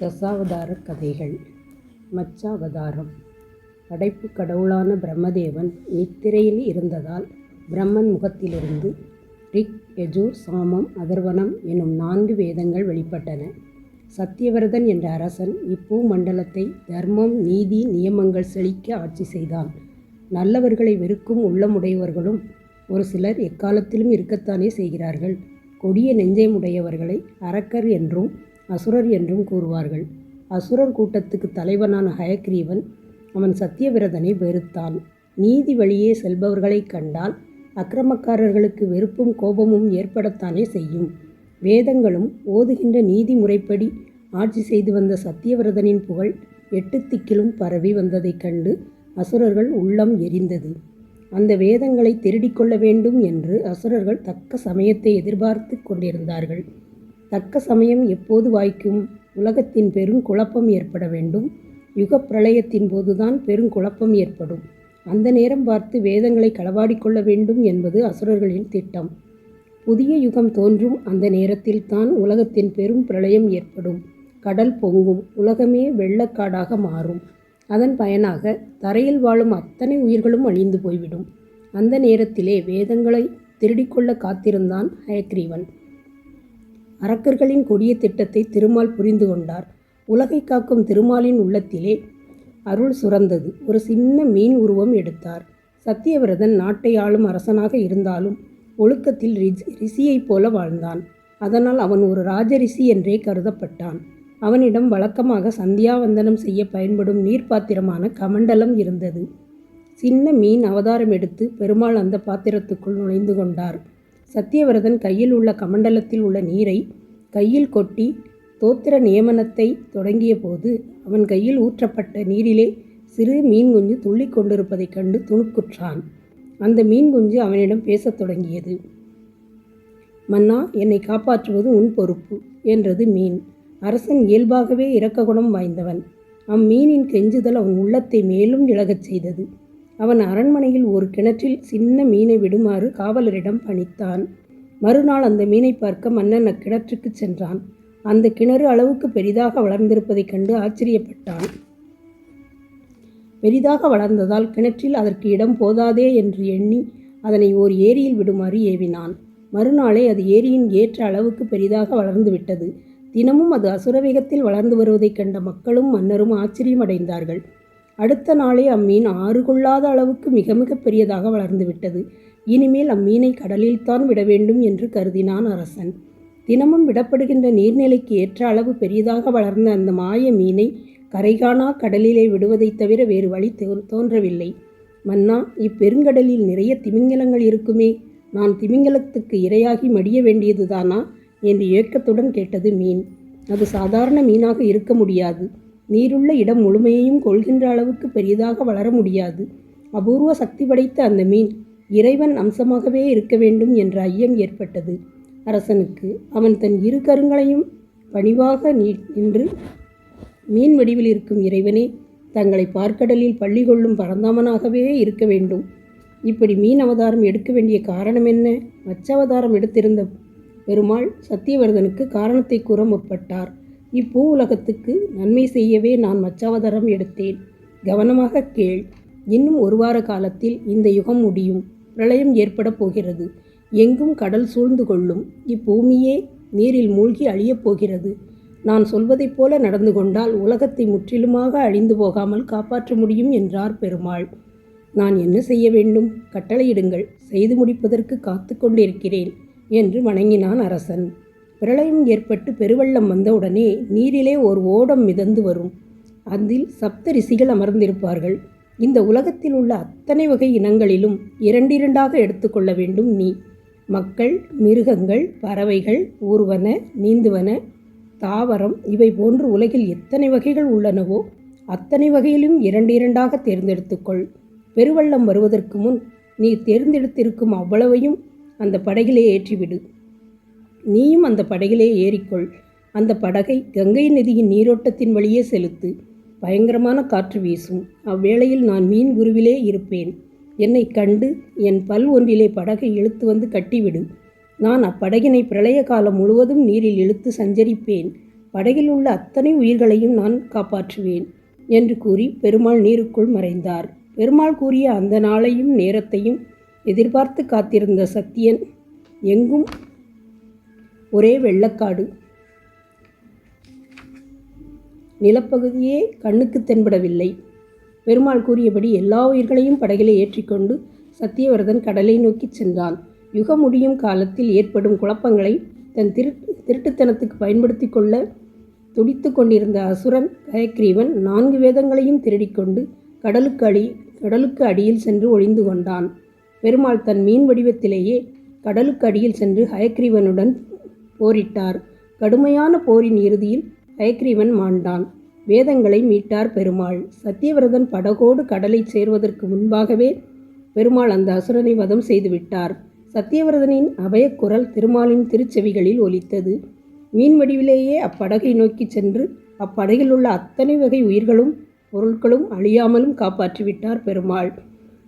தசாவதார கதைகள் மச்சாவதாரம். படைப்பு கடவுளான பிரம்மதேவன் நித்திரையில் இருந்ததால் பிரம்மன் முகத்திலிருந்து ரிக் யஜுர் சாமம் அதர்வனம் எனும் நான்கு வேதங்கள் வெளிப்பட்டன. சத்தியவரதன் என்ற அரசன் இப்பூ மண்டலத்தை தர்மம் நீதி நியமங்கள் செழிக்க ஆட்சி செய்தான். நல்லவர்களை வெறுக்கும் உள்ளமுடையவர்களும் ஒரு சிலர் எக்காலத்திலும் இருக்கத்தானே செய்கிறார்கள். கொடிய நெஞ்சமுடையவர்களை அரக்கர் என்றும் அசுரர் என்றும் கூறுவார்கள். அசுரர் கூட்டத்துக்கு தலைவனான ஹயக்ரீவன் அவன் சத்தியவிரதனை வெறுத்தான். நீதி வழியே செல்பவர்களைக் கண்டால் அக்கிரமக்காரர்களுக்கு வெறுப்பும் கோபமும் ஏற்படத்தானே செய்யும். வேதங்களும் ஓதுகின்ற நீதி முறைப்படி ஆட்சி செய்து வந்த சத்தியவிரதனின் புகழ் எட்டு திக்கிலும் பரவி வந்ததைக் கண்டு அசுரர்கள் உள்ளம் எரிந்தது. அந்த வேதங்களை திருடிக்கொள்ள வேண்டும் என்று அசுரர்கள் தக்க சமயத்தை எதிர்பார்த்து கொண்டிருந்தார்கள். தக்க சமயம் எப்போது வாய்க்கும்? உலகத்தின் பெருங்குழப்பம் ஏற்பட வேண்டும். யுகப்பிரளயத்தின் பிரளயத்தின் போதுதான் பெருங்குழப்பம் ஏற்படும். அந்த நேரம் பார்த்து வேதங்களை களவாடிக்கொள்ள வேண்டும் என்பது அசுரர்களின் திட்டம். புதிய யுகம் தோன்றும் அந்த நேரத்தில் தான் உலகத்தின் பெரும் பிரளயம் ஏற்படும். கடல் பொங்கும் உலகமே வெள்ளக்காடாக மாறும். அதன் பயனாக தரையில் வாழும் அத்தனை உயிர்களும் அழிந்து போய்விடும். அந்த நேரத்திலே வேதங்களை திருடிக்கொள்ள காத்திருந்தான் ஹயக்ரீவன். அரக்கர்களின் கொடிய திட்டத்தை திருமால் புரிந்து கொண்டார். உலகை காக்கும் திருமாலின் உள்ளத்திலே அருள் சுரந்தது. ஒரு சின்ன மீன் உருவம் எடுத்தார். சத்தியவிரதன் நாட்டை ஆளும் அரசனாக இருந்தாலும் ஒழுக்கத்தில் ரிஜ் ரிஷியைப் போல வாழ்ந்தான். அதனால் அவன் ஒரு ராஜரிஷி என்றே கருதப்பட்டான். அவனிடம் வழக்கமாக சந்தியாவந்தனம் செய்ய பயன்படும் நீர்ப்பாத்திரமான கமண்டலம் இருந்தது. சின்ன மீன் அவதாரம் எடுத்து பெருமாள் அந்த பாத்திரத்துக்குள் நுழைந்து கொண்டார். சத்தியவரதன் கையில் உள்ள கமண்டலத்தில் உள்ள நீரை கையில் கொட்டி தோத்திர நியமனத்தை தொடங்கிய போது அவன் கையில் ஊற்றப்பட்ட நீரிலே சிறு மீன் குஞ்சு துள்ளி கொண்டிருப்பதைக் கண்டு துணுக்குற்றான். அந்த மீன் குஞ்சு அவனிடம் பேசத் தொடங்கியது. மன்னா என்னை காப்பாற்றுவது உன் பொறுப்பு என்றது மீன். அரசன் இயல்பாகவே இரக்க குணம் வாய்ந்தவன். அம்மீனின் கெஞ்சுதல் அவன் உள்ளத்தை மேலும் இழகச் செய்தது. அவன் அரண்மனையில் ஒரு கிணற்றில் சின்ன மீனை விடுமாறு காவலரிடம் பணித்தான். மறுநாள் அந்த மீனை பார்க்க மன்னன் அக்கிணற்றுக்கு சென்றான். அந்த கிணறு அளவுக்கு பெரிதாக வளர்ந்திருப்பதைக் கண்டு ஆச்சரியப்பட்டான். பெரிதாக வளர்ந்ததால் கிணற்றில் அதற்கு இடம் போதாதே என்று எண்ணி அதனை ஓர் ஏரியில் விடுமாறு ஏவினான். மறுநாளே அது ஏரியின் ஏற்ற அளவுக்கு பெரிதாக வளர்ந்துவிட்டது தினமும் அது அசுரவேகத்தில் வளர்ந்து வருவதைக் கண்ட மக்களும் மன்னரும் ஆச்சரியமடைந்தார்கள். அடுத்த நாளே அம்மீன் ஆறு கொள்ளாத அளவுக்கு மிக மிக பெரியதாக வளர்ந்து விட்டது இனிமேல் அம்மீனை கடலில்தான் விட வேண்டும் என்று கருதினான் அரசன். தினமும் விடப்படுகின்ற நீர்நிலைக்கு ஏற்ற அளவு பெரியதாக வளர்ந்த அந்த மாய மீனை கரைகானா கடலிலே விடுவதைத் தவிர வேறு வழி தோன்றவில்லை. மன்னா இப்பெருங்கடலில் நிறைய திமிங்கலங்கள் இருக்குமே. நான் திமிங்கலத்துக்கு இரையாகி மடிய வேண்டியதுதானா? என்று ஏக்கத்துடன் கேட்டது மீன். அது சாதாரண மீனாக இருக்க முடியாது. நீருள்ள இடம் முழுமையையும் கொள்கின்ற அளவுக்கு பெரிதாக வளர முடியாது. அபூர்வ சக்தி படைத்த அந்த மீன் இறைவன் அம்சமாகவே இருக்க வேண்டும் என்ற ஐயம் ஏற்பட்டது. அரசனுக்கு அவன் தன் இரு கருங்களையும் பணிவாக நீ நின்று மீன் வடிவில் இருக்கும் இறைவனே தங்களை பார்க்கடலில் பள்ளி கொள்ளும் பரந்தாமனாகவே இருக்க வேண்டும். இப்படி மீன் அவதாரம் எடுக்க வேண்டிய காரணம் என்ன? மச்சவதாரம் எடுத்திருந்த பெருமாள் சத்தியவர்தனுக்கு காரணத்தை கூற முற்பட்டார். இப்பூ உலகத்துக்கு நன்மை செய்யவே நான் மச்சாவதாரம் எடுத்தேன். கவனமாக கேள். இன்னும் ஒரு வார காலத்தில் இந்த யுகம் முடியும். பிரளயம் ஏற்பட போகிறது. எங்கும் கடல் சூழ்ந்து கொள்ளும். இப்பூமியே நீரில் மூழ்கி அழியப் போகிறது. நான் சொல்வதைப் போல நடந்து கொண்டால் உலகத்தை முற்றிலுமாக அழிந்து போகாமல் காப்பாற்ற முடியும் என்றார் பெருமாள். நான் என்ன செய்ய வேண்டும்? கட்டளையிடுங்கள். செய்து முடிப்பதற்கு காத்து கொண்டிருக்கிறேன் என்று வணங்கினான் அரசன். பிரளயம் ஏற்பட்டு பெருவெள்ளம் வந்தவுடனே நீரிலே ஒரு ஓடம் மிதந்து வரும். அதில் சப்த ரிஷிகள் அமர்ந்திருப்பார்கள். இந்த உலகத்தில் உள்ள அத்தனை வகை இனங்களிலும் இரண்டிரண்டாக எடுத்துக்கொள்ள வேண்டும் நீ. மக்கள் மிருகங்கள் பறவைகள் ஊர்வன நீந்துவன தாவரம் இவை போன்று உலகில் எத்தனை வகைகள் உள்ளனவோ அத்தனை வகையிலும் இரண்டு இரண்டாக தேர்ந்தெடுத்துக்கொள் பெருவள்ளம் வருவதற்கு முன் நீ தேர்ந்தெடுத்திருக்கும் அவ்வளவையும் அந்த படகிலே ஏற்றிவிடு. நீயும் அந்த படகிலே ஏறிக்கொள். அந்த படகை கங்கை நதியின் நீரோட்டத்தின் வழியே செலுத்து. பயங்கரமான காற்று வீசும். அவ்வேளையில் நான் மீன் குருவிலே இருப்பேன். என்னை கண்டு என் பல் ஒன்றிலே படகை இழுத்து வந்து கட்டிவிடு. நான் அப்படகினை பிரளய காலம் முழுவதும் நீரில் இழுத்து சஞ்சரிப்பேன். படகில் உள்ள அத்தனை உயிர்களையும் நான் காப்பாற்றுவேன் என்று கூறி பெருமாள் நீருக்குள் மறைந்தார். பெருமாள் கூறிய அந்த நாளையும் நேரத்தையும் எதிர்பார்த்து காத்திருந்த சத்தியன் எங்கும் ஒரே வெள்ளக்காடு. நிலப்பகுதியே கண்ணுக்கு தென்படவில்லை. பெருமாள் கூறியபடி எல்லா உயிர்களையும் படகிலே ஏற்றிக்கொண்டு சத்தியவரதன் கடலை நோக்கி சென்றான். யுகம் முடியும் காலத்தில் ஏற்படும் குழப்பங்களை தன் திருட்டு திருட்டுத்தனத்துக்கு பயன்படுத்தி கொள்ள துடித்து கொண்டிருந்த அசுரன் கயக்ரீவன் நான்கு வேதங்களையும் திருடிக்கொண்டு கடலுக்கு அடி கடலுக்கு அடியில் சென்று ஒளிந்து கொண்டான். பெருமாள் தன் மீன் வடிவத்திலேயே கடலுக்கு அடியில் சென்று ஹயக்ரீவனுடன் போரிட்டார். கடுமையான போரின் இறுதியில் ஹயக்ரீவன் மாண்டான். வேதங்களை மீட்டார் பெருமாள். சத்தியவிரதன் படகோடு கடலை சேர்வதற்கு முன்பாகவே பெருமாள் அந்த அசுரனை வதம் செய்துவிட்டார். சத்தியவிரதனின் அபயக்குரல் திருமாலின் திருச்செவிகளில் ஒலித்தது. மீன் வடிவிலேயே அப்படகை நோக்கி சென்று அப்படகில் உள்ள அத்தனை வகை உயிர்களும் பொருட்களும் அழியாமலும் காப்பாற்றிவிட்டார் பெருமாள்.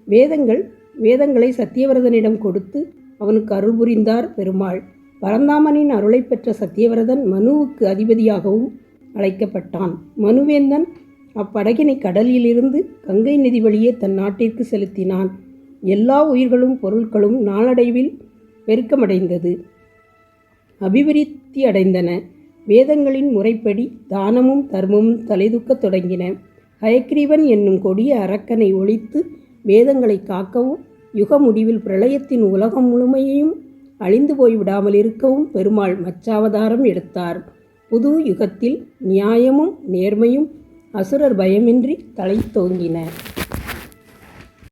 வேதங்கள் வேதங்களை சத்தியவிரதனிடம் கொடுத்து அவனுக்கு அருள் புரிந்தார் பெருமாள். பரந்தாமனின் அருளை பெற்ற சத்தியவிரதன் மனுவுக்கு அதிபதியாகவும் அழைக்கப்பட்டான். மனுவேந்தன் அப்படகினை கடலிலிருந்து கங்கை நதி வழியே தன் நாட்டிற்கு செலுத்தினான். எல்லா உயிர்களும் பொருட்களும் நாளடைவில் பெருக்கமடைந்தது. அபிவிருத்தி அடைந்தன வேதங்களின் முறைப்படி தானமும் தர்மமும் தலைதூக்கத் தொடங்கின. ஹயக்ரீவன் என்னும் கொடிய அரக்கனை ஒழித்து வேதங்களை காக்கவும் யுக முடிவில் பிரளயத்தின் உலகம் முழுமையையும் அழிந்து போய்விடாமல் இருக்கவும் பெருமாள் மச்சாவதாரம் எடுத்தார். புது யுகத்தில் நியாயமும் நேர்மையும் அசுரர் பயமின்றி தலை தோங்கின